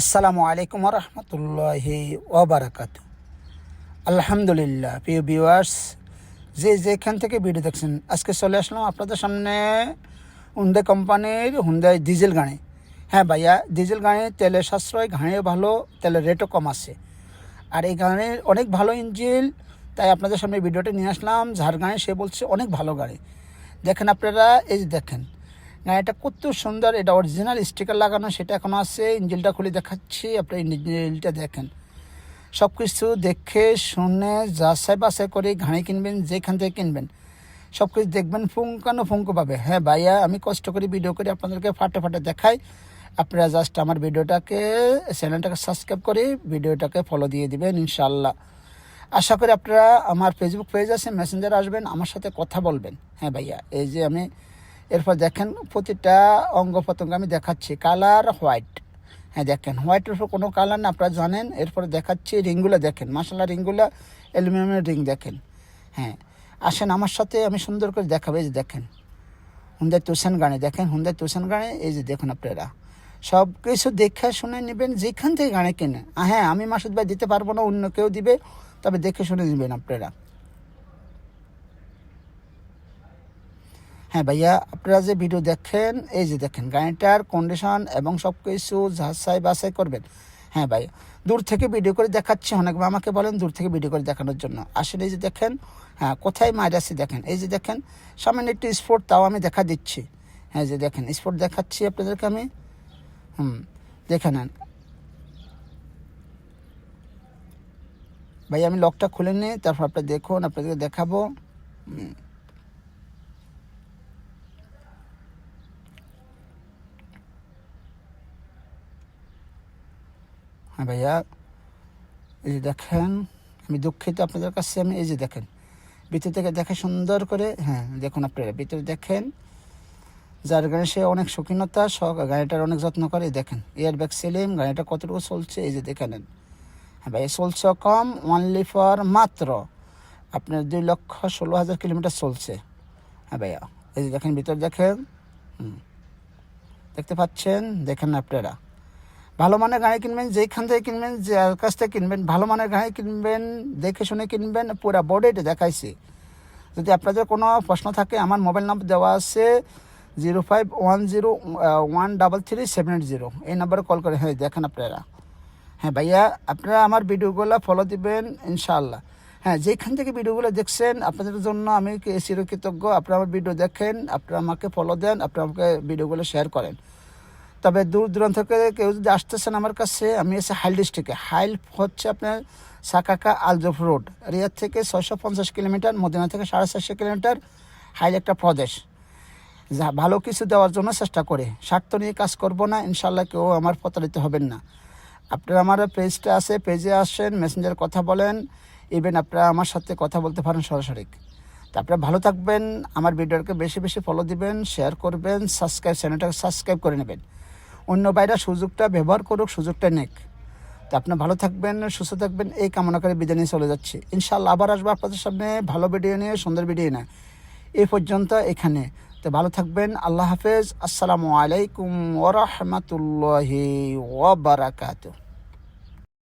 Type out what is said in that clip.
আসসালামু আলাইকুম রহমতুল্লাহি ওবরাকাত আলহামদুলিল্লাহ, প্রিয় ভিউয়ার্স যে যেখান থেকে ভিডিও দেখছেন, আজকে চলে আসলাম আপনাদের সামনে হুন্ডে কোম্পানির হুন্ডাই ডিজেল গাড়ি। হ্যাঁ ভাইয়া ডিজেল গাড়ি তেলের সাশ্রয় গাড়িও ভালো, তেলের রেটও কম আছে। আর এই গাড়ির অনেক ভালো ইঞ্জিন তাই আপনাদের সামনে ভিডিওটা নিয়ে আসলাম। যার সে বলছে অনেক ভালো গাড়ি। দেখেন আপনারা, এই দেখেন গাড়িটা কত সুন্দর, এটা অরিজিনাল স্টিকার লাগানো, সেটা এখন আছে ইঞ্জিনটা খুলে দেখাচ্ছি আপনি ইঞ্জিনটা দেখেন। সব কিছু দেখে, শুনে, যাচাই বাছাই করে গাড়ি কিনবেন, যেখান থেকে কিনবেন। সব কিছু দেখবেন, ফুঙ্কানো ফুঙ্কো পাবে। হ্যাঁ ভাইয়া, আমি কষ্ট করে ভিডিও করে আপনাদেরকে ফাটে ফাটে দেখাই। আপনারা জাস্ট আমার ভিডিওটাকে চ্যানেলটাকে সাবস্ক্রাইব করে ভিডিওটাকে ফলো দিয়ে দিবেন ইনশাল্লাহ আশা করি আপনারা আমার ফেসবুক পেজ আছে মেসেঞ্জার আসবেন, আমার সাথে কথা বলবেন। হ্যাঁ ভাইয়া, এই যে আমি এরপর দেখেন প্রতিটা অঙ্গ প্রত্যঙ্গ আমি দেখাচ্ছি। কালার হোয়াইট হ্যাঁ দেখেন হোয়াইটের উপর কোনো কালার না, আপনারা জানেন। এরপরে দেখাচ্ছি রিংগুলো, দেখেন মাসালা রিংগুলো, অ্যালুমিনিয়ামের রিং, দেখেন। হ্যাঁ আসেন আমার সাথে, আমি সুন্দর করে দেখাবো, এই যে দেখেন। হুন্দাই তুষান গানে দেখেন হুন্দাই তুষান গানে এই যে দেখুন আপনারা। সব কিছু দেখে শুনে নেবেন, যেখান থেকে গানে কেনে হ্যাঁ আমি মাসুদ ভাই দিতে পারব না, অন্য কেউ দিবে, তবে দেখে শুনে নেবেন আপনারা। হ্যাঁ ভাইয়া, আপনারা যে ভিডিও দেখেন, এই যে দেখেন, গাড়িটার কন্ডিশন এবং সব কিছু যাচাই বাছাই করবেন। হ্যাঁ ভাইয়া, দূর থেকে ভিডিও করে দেখাচ্ছি। অনেক আমাকে বলেন দূর থেকে ভিডিও করে দেখানোর জন্য। আসলে এই যে দেখেন হ্যাঁ কোথায় মার আছে দেখেন। এই যে দেখেন, সামনে একটু স্পোর্ট তাও আমি দেখা দিচ্ছি। হ্যাঁ যে দেখেন স্পোর্ট দেখাচ্ছি আপনাদেরকে আমি। হুম, দেখে নেন। ভাই আমি লকটা খুলে নিই, তারপর আপনার দেখুন, আপনাদেরকে দেখাবো। হুম। হ্যাঁ ভাইয়া, এই যে দেখেন, আমি দুঃখিত আপনাদের কাছে, আমি এই যে দেখেন, ভিতর থেকে দেখে সুন্দর করে হ্যাঁ দেখুন আপনারা, ভিতরে দেখেন, যার গাড়ি সে অনেক শৌখিনতা সব গাড়িটার অনেক যত্ন করে, দেখেন এয়ার ব্যাগ সেলিম গাড়িটা কতটুকু চলছে, এই যে দেখে নেন। হ্যাঁ ভাই চলছে কম অনলি ফর মাত্র আপনার দুই লক্ষ ষোলো হাজার কিলোমিটার চলছে। হ্যাঁ ভাইয়া, এই যে দেখেন, ভিতর দেখেন দেখতে পাচ্ছেন, দেখেন আপনারা। ভালো মানের গাড়ি কিনবেন যেখান থেকে কিনবেন যার কাছ থেকে কিনবেন, ভালো মানের গাড়ি কিনবেন, দেখে শুনে কিনবেন, পুরো বডিটা দেখাইছি। যদি আপনাদের কোনো প্রশ্ন থাকে, আমার মোবাইল নাম্বার দেওয়া আছে zero five one zero one double three seven eight zero. এই নাম্বারে কল করে হ্যাঁ দেখেন আপনারা। হ্যাঁ ভাইয়া, আপনারা আমার ভিডিওগুলো ফলো দিবেন, ইনশাআল্লাহ। হ্যাঁ যেখান থেকে ভিডিওগুলো দেখছেন, আপনাদের জন্য আমি চিরকৃতজ্ঞ। আপনারা আমার ভিডিও দেখেন, আপনারা আমাকে ফলো দেন, আপনারা আমাকে ভিডিওগুলো শেয়ার করেন। তবে দূর দূরান্ত থেকে কেউ যদি আসতেছেন আমার কাছে, আমি এসে হাইল ডিস্ট্রিক্টে। হাইল হচ্ছে আপনার সাকাকা আলজফ রোড। রিয়াদ থেকে ছয়শো পঞ্চাশ কিলোমিটার, মদিনা থেকে সাড়ে চারশো কিলোমিটার হাইল একটা প্রদেশ। যা ভালো কিছু দেওয়ার জন্য চেষ্টা করে। স্বার্থ নিয়ে কাজ করব না ইনশাল্লাহ কেউ আমার প্রতারিত হবেন না। আপনারা আমার পেজটা আছে, পেজে আসেন মেসেঞ্জার কথা বলেন ইভেন আপনারা আমার সাথে কথা বলতে পারেন সরাসরি। তা আপনারা ভালো থাকবেন, আমার ভিডিওকে বেশি বেশি ফলো দিবেন শেয়ার করবেন সাবস্ক্রাইব চ্যানেলটাকে সাবস্ক্রাইব করে নেবেন। অন্য বাইরা সুযোগটা ব্যবহার করুক, সুযোগটা নেক। তা আপনার ভালো থাকবেন, সুস্থ থাকবেন, এই কামনা করে বিদায় নিয়ে চলে যাচ্ছে। ইনশাল্লাহ আবার আসব আপনাদের সামনে ভালো ভিডিও নিয়ে, সুন্দর ভিডিও নিয়ে। এই পর্যন্ত এখানে। তো ভালো থাকবেন, আল্লাহ হাফেজ, আসসালামু আলাইকুম ওরহমতুল্লাহি ওবরাকাতু